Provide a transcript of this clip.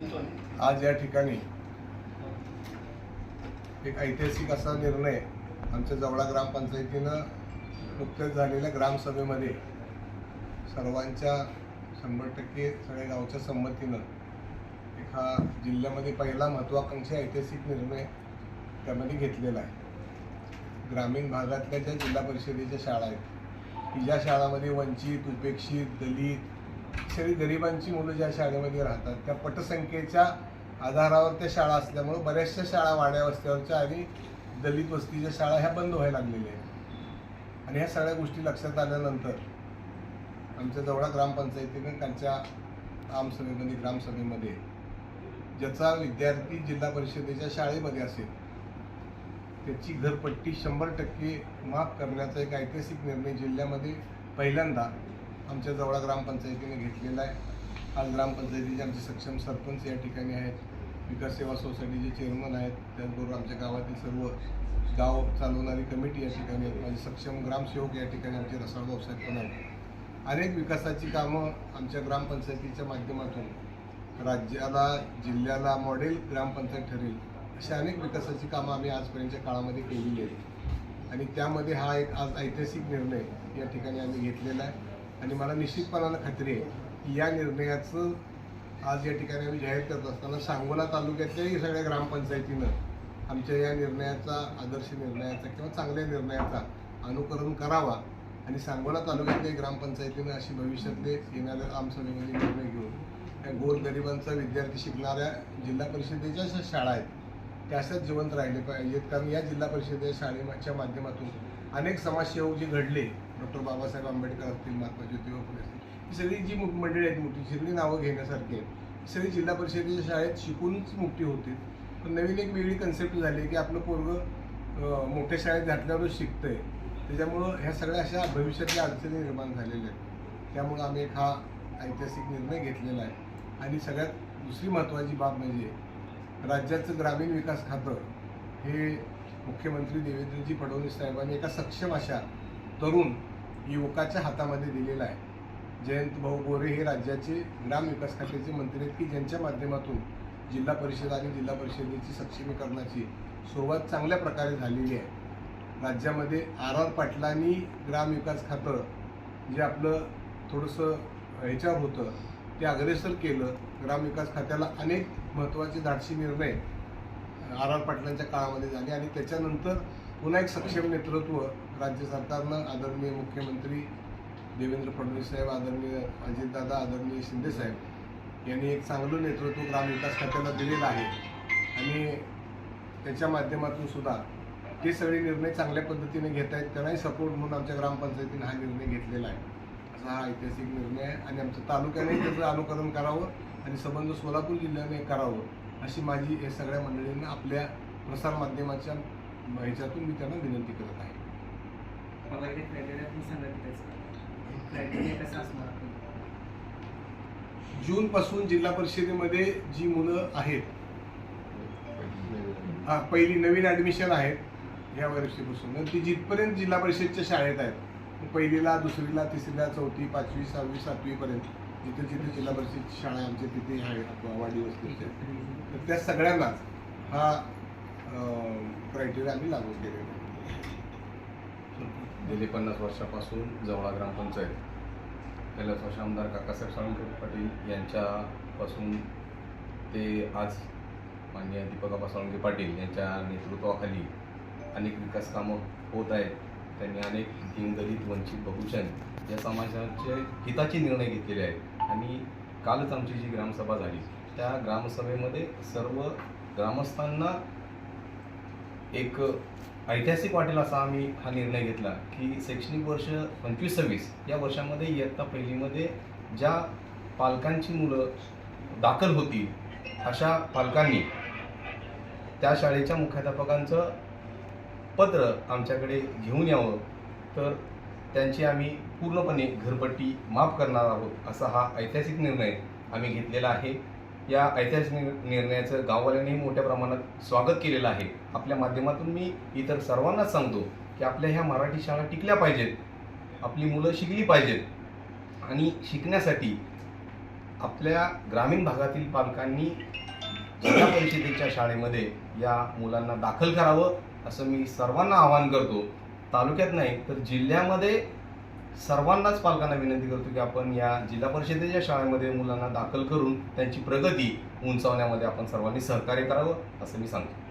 आज या ठिकाणी एक ऐतिहासिक असा निर्णय आमच्या जवळा ग्रामपंचायतीनं नुकत्याच झालेल्या ग्रामसभेमध्ये सर्वांच्या शंभर टक्के सगळ्या गावच्या संमतीनं एक हा जिल्ह्यामध्ये पहिला महत्त्वाकांक्षी ऐतिहासिक निर्णय त्यामध्ये घेतलेला आहे. ग्रामीण भागातल्या ज्या जिल्हा परिषदेच्या शाळा आहेत की ज्या शाळामध्ये वंचित उपेक्षित दलित सगळी गरिबांची मुलं ज्या शाळेमध्ये राहतात त्या पटसंख्येच्या आधारावर त्या शाळा असल्यामुळं बऱ्याचशा शाळा वाड्या वस्त्यावरच्या आणि दलित वस्तीच्या शाळा ह्या बंद व्हायला लागलेल्या आहेत. आणि ह्या सगळ्या गोष्टी लक्षात आल्यानंतर आमच्या जवळा ग्रामपंचायतीनं त्यांच्या आमसभेमध्ये ग्रामसभेमध्ये ज्याचा विद्यार्थी जिल्हा परिषदेच्या शाळेमध्ये असेल त्याची घरपट्टी शंभर टक्के माफ करण्याचा एक ऐतिहासिक निर्णय जिल्ह्यामध्ये पहिल्यांदा आमच्या जवळ ग्रामपंचायतीने घेतलेला आहे. आज ग्रामपंचायतीचे आमचे सक्षम सरपंच या ठिकाणी आहेत. विकास सेवा सोसायटीचे चेअरमन आहेत. त्याचबरोबर आमच्या गावातील सर्व गाव चालवणारी कमिटी या ठिकाणी आहेत. माझे सक्षम ग्रामसेवक या ठिकाणी आमचे रसाळगाव साहेब पण आहेत. अनेक विकासाची कामं आमच्या ग्रामपंचायतीच्या माध्यमातून राज्याला जिल्ह्याला मॉडेल ग्रामपंचायत ठरेल. अशा अनेक विकासाची कामं आम्ही आजपर्यंतच्या काळामध्ये केलेली आहेत. आणि त्यामध्ये हा एक आज ऐतिहासिक निर्णय या ठिकाणी आम्ही घेतलेला आहे. आणि मला निश्चितपणानं खात्री आहे की या निर्णयाचं आज या ठिकाणी आम्ही जाहीर करत असताना सांगोला तालुक्यातल्याही सगळ्या ग्रामपंचायतीनं आमच्या या निर्णयाचा आदर्श निर्णयाचा किंवा चांगल्या निर्णयाचा अनुकरण करावा आणि सांगोला तालुक्यातल्या ग्रामपंचायतीनं अशी भविष्यातले येणाऱ्या आमसभेमध्ये निर्णय घेऊन त्या गोरगरिबांचा विद्यार्थी शिकणाऱ्या जिल्हा परिषदेच्या शाळा आहेत. त्या अशाच जिवंत राहिले पाहिजेत. कारण या जिल्हा परिषदेच्या शाळेच्या माध्यमातून अनेक समाजसेवक जे घडले. डॉक्टर बाबासाहेब आंबेडकर असतील महात्मा ज्योतिबा फुले असतील. ही सगळी जी मंडळी आहेत मोठी सगळी नावं घेण्यासारखी आहेत. सगळी जिल्हा परिषदेच्या शाळेत शिकूनच मोठी होते पण नवीन एक वेगळी कन्सेप्ट झाली की आपलं पोरगं मोठ्या शाळेत घातल्यावरच शिकतंय. त्याच्यामुळं ह्या सगळ्या अशा भविष्यातल्या अडचणी निर्माण झालेल्या आहेत. त्यामुळं आम्ही एक हा ऐतिहासिक निर्णय घेतलेला आहे. आणि सगळ्यात दुसरी महत्त्वाची बाब म्हणजे राज्याचं ग्रामीण विकास खातं हे मुख्यमंत्री देवेंद्रजी फडणवीस साहेबांनी एका सक्षम अशा तरुण युवकाच्या हातामध्ये दिलेलं आहे. जयंत भाऊ गोरे हे राज्याचे ग्राम विकास खात्याचे मंत्री आहेत की ज्यांच्या माध्यमातून जिल्हा परिषद आणि जिल्हा परिषदेची सक्षमीकरणाची सुरुवात चांगल्या प्रकारे झालेली आहे. राज्यामध्ये आर आर पाटलांनी ग्रामविकास खातं जे आपलं थोडंसं ह्याच्यावर होतं ते अग्रेसर केलं ग्रामविकास खात्याला अनेक महत्त्वाचे धाडसी निर्णय आर आर पाटलांच्या काळामध्ये झाले आणि त्याच्यानंतर पुन्हा एक सक्षम नेतृत्व राज्य सरकारनं आदरणीय मुख्यमंत्री देवेंद्र फडणवीस साहेब आदरणीय अजितदादा आदरणीय शिंदेसाहेब यांनी एक चांगलं नेतृत्व ग्रामविकास खात्याला दिलेलं आहे. आणि त्याच्या माध्यमातून सुद्धा ते सगळे निर्णय चांगल्या पद्धतीने घेत आहेत त्यांनाही सपोर्ट म्हणून आमच्या ग्रामपंचायतीने हा निर्णय घेतलेला आहे. हा ऐतिहासिक निर्णय आहे आणि आमच्या तालुक्याने त्याचं अनुकरण करावं आणि संबंध सोलापूर जिल्ह्याने करावं अशी माझी या सगळ्या मंडळींना आपल्या प्रसारमाध्यमाच्या ह्याच्यातून मी त्यांना विनंती करत आहे. मला क्रायटेरिया क्रायटेरिया कसं असणार? जूनपासून जिल्हा परिषदेमध्ये जी मुलं आहेत हा पहिली नवीन ॲडमिशन आहेत या वर्षीपासून. ती जिथपर्यंत जिल्हा परिषदच्या शाळेत आहेत पहिलीला दुसरीला तिसरीला चौथी पाचवी सहावी सातवीपर्यंत जिथे जिथे जिल्हा परिषदची शाळा आमच्या तिथे आहेत वस्तीच्या तर त्या सगळ्यांनाच हा क्रायटेरिया आम्ही लागू केलेला आहे गेली पन्नास वर्षापासून जवळा ग्रामपंचायत. कैलासवास आमदार काकासाहेब साळुंखे पाटील यांच्यापासून ते आज माननीय दीपकाबा साळुंखे पाटील यांच्या नेतृत्वाखाली अनेक विकास कामं होत आहेत. त्यांनी अनेक दीनदलित वंचित बहुजन या समाजाचे हिताचे निर्णय घेतलेले आहेत. आणि कालच आमची जी ग्रामसभा झाली त्या ग्रामसभेमध्ये सर्व ग्रामस्थांना एक ऐतिहासिक वाटेल असा आम्ही हा निर्णय घेतला की शैक्षणिक वर्ष पंचवीस सव्वीस या वर्षामध्ये इयत्ता पहिलीमध्ये ज्या पालकांची मुलं दाखल होती अशा पालकांनी त्या शाळेच्या मुख्याध्यापकांचं पत्र आमच्याकडे घेऊन यावं. तर त्यांची आम्ही पूर्णपणे घरपट्टी माफ करणार आहोत असा हा ऐतिहासिक निर्णय आम्ही घेतलेला आहे. या ऐतिहासिक निर्णयाचं गाववाल्यांनी मोठ्या प्रमाणात स्वागत केलेलं आहे. आपल्या माध्यमातून मी इतर सर्वांनाच सांगतो की आपल्या ह्या मराठी शाळा टिकल्या पाहिजेत. आपली मुलं शिकली पाहिजेत. आणि शिकण्यासाठी आपल्या ग्रामीण भागातील पालकांनी जिल्हा परिषदेच्या शाळेमध्ये या मुलांना दाखल करावं. असं मी सर्वांना आवाहन करतो. तालुक्यात नाही तर जिल्ह्यामध्ये सर्वांनाच पालकांना विनंती करतो की आपण या जिल्हा परिषदेच्या शाळेमध्ये मुलांना दाखल करून त्यांची प्रगती उंचावण्यामध्ये आपण सर्वांनी सहकार्य करावं असं मी सांगतो.